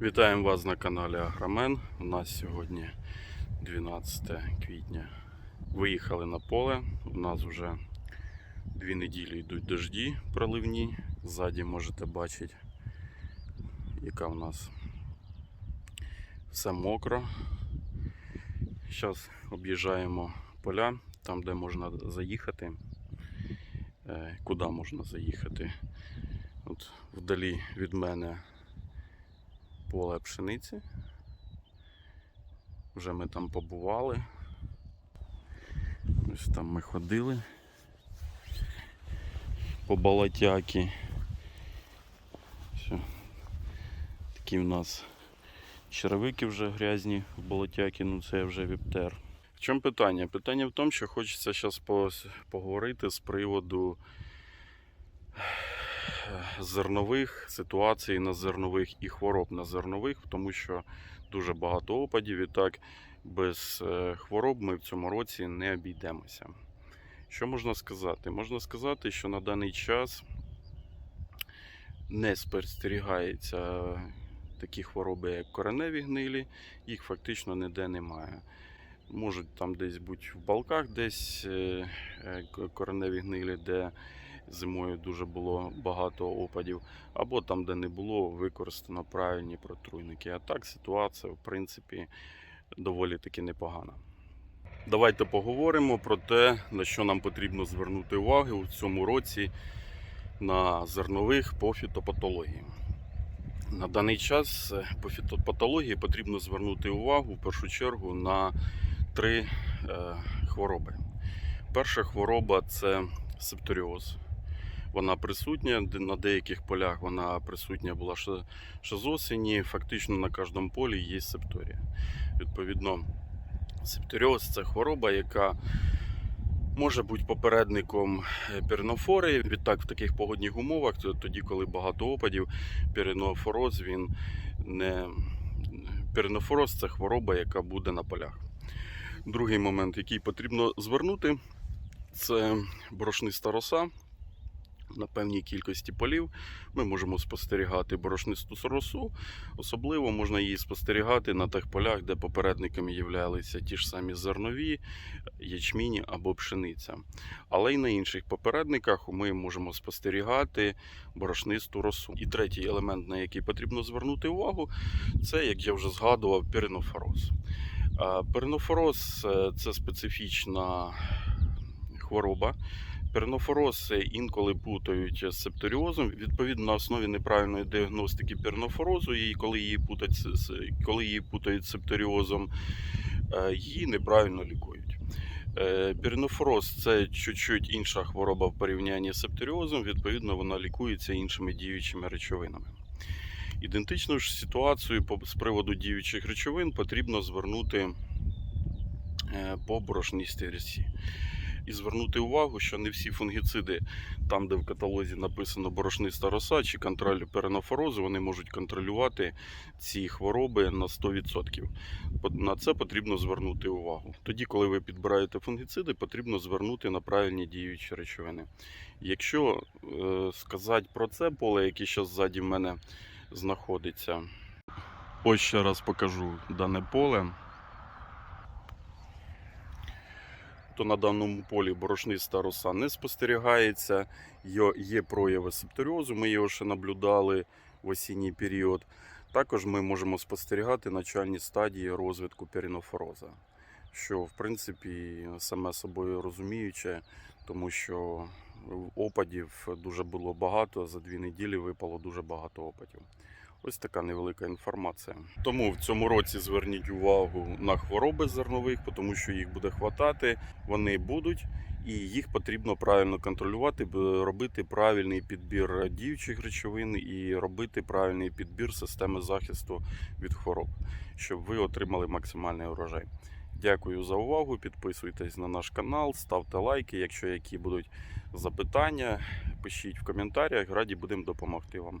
Вітаємо вас на каналі Агромен. У нас сьогодні 12 квітня. Виїхали на поле. У нас вже дві неділі йдуть дожді проливні. Ззаді можете бачити, яка у нас все мокро. Зараз об'їжджаємо поля, там де можна заїхати. Е, Куди можна заїхати? От вдалі від мене поле пшениці. Вже ми там побували. Ось там ми ходили по болотяки. Все. Такі в нас червики вже грязні в болотяки, ну це вже віптер. В чому питання? Питання в тому, що хочеться зараз поговорити з приводу зернових ситуацій на зернових і хвороб на зернових, тому що дуже багато опадів і так без е, хвороб ми в цьому році не обійдемося. Що можна сказати? Можна сказати, що на даний час не спостерігається такі хвороби, як кореневі гнилі, їх фактично ніде немає. Можуть там десь бути в балках, десь е, е, кореневі гнилі, де зимою дуже було багато опадів, або там, де не було, використано правильні протруйники. А так ситуація, в принципі, доволі таки непогана. Давайте поговоримо про те, на що нам потрібно звернути увагу в цьому році на зернових по фітопатології. На даний час е, по фітопатології потрібно звернути увагу в першу чергу на три е, хвороби. Перша хвороба це септоріоз. Вона присутня на деяких полях. Вона присутня була ще, з осені. Фактично на кожному полі є септорія. Відповідно, септоріоз це хвороба, яка може бути попередником е, піренофори. Відтак, в таких погодних умовах, тоді, коли багато опадів, піренофороз він не піренофороз це хвороба, яка буде на полях. Другий момент, який потрібно звернути, це борошниста роса. На певній кількості полів ми можемо спостерігати борошнисту росу. Особливо можна її спостерігати на тих полях, де попередниками являлися ті ж самі зернові, ячміні або пшениця. Але й на інших попередниках ми можемо спостерігати борошнисту росу. І третій елемент, на який потрібно звернути увагу, це, як я вже згадував, піренофороз. А Перинофороз е, це специфічна хвороба. Перинофороз інколи путають з септоріозом. Відповідно, на основі неправильної діагностики перинофорозу, і коли її путають, коли її путають з септоріозом, е, її неправильно лікують. Е, Перинофороз це чуть-чуть інша хвороба в порівнянні з септоріозом, відповідно, вона лікується іншими діючими речовинами. Ідентичну ж ситуацію з приводу діючих речовин потрібно звернути е, по борошнистій рісі. І звернути увагу, що не всі фунгіциди, там, де в каталозі написано борошниста роса чи контроль перенофорозу, вони можуть контролювати ці хвороби на 100%. На це потрібно звернути увагу. Тоді, коли ви підбираєте фунгіциди, потрібно звернути на правильні діючі речовини. Якщо е, сказати про це поле, яке зараз ззаді в мене знаходиться, ось ще раз покажу дане поле. То на даному полі борошниста роса не спостерігається. Є, є прояви септоріозу, ми його ще наблюдали в осінній період. Також ми можемо спостерігати начальні стадії розвитку перінофороза, що в принципі саме собою розуміюче, тому що опадів дуже було багато. За дві неділі випало дуже багато опадів. Ось така невелика інформація. Тому в цьому році зверніть увагу на хвороби зернових, тому що їх буде хватати, вони будуть, і їх потрібно правильно контролювати, робити правильний підбір діючих речовин і робити правильний підбір системи захисту від хвороб, щоб ви отримали максимальний урожай. Дякую за увагу. Підписуйтесь на наш канал, ставте лайки. Якщо які будуть запитання, пишіть в коментарях. Раді будемо допомогти вам.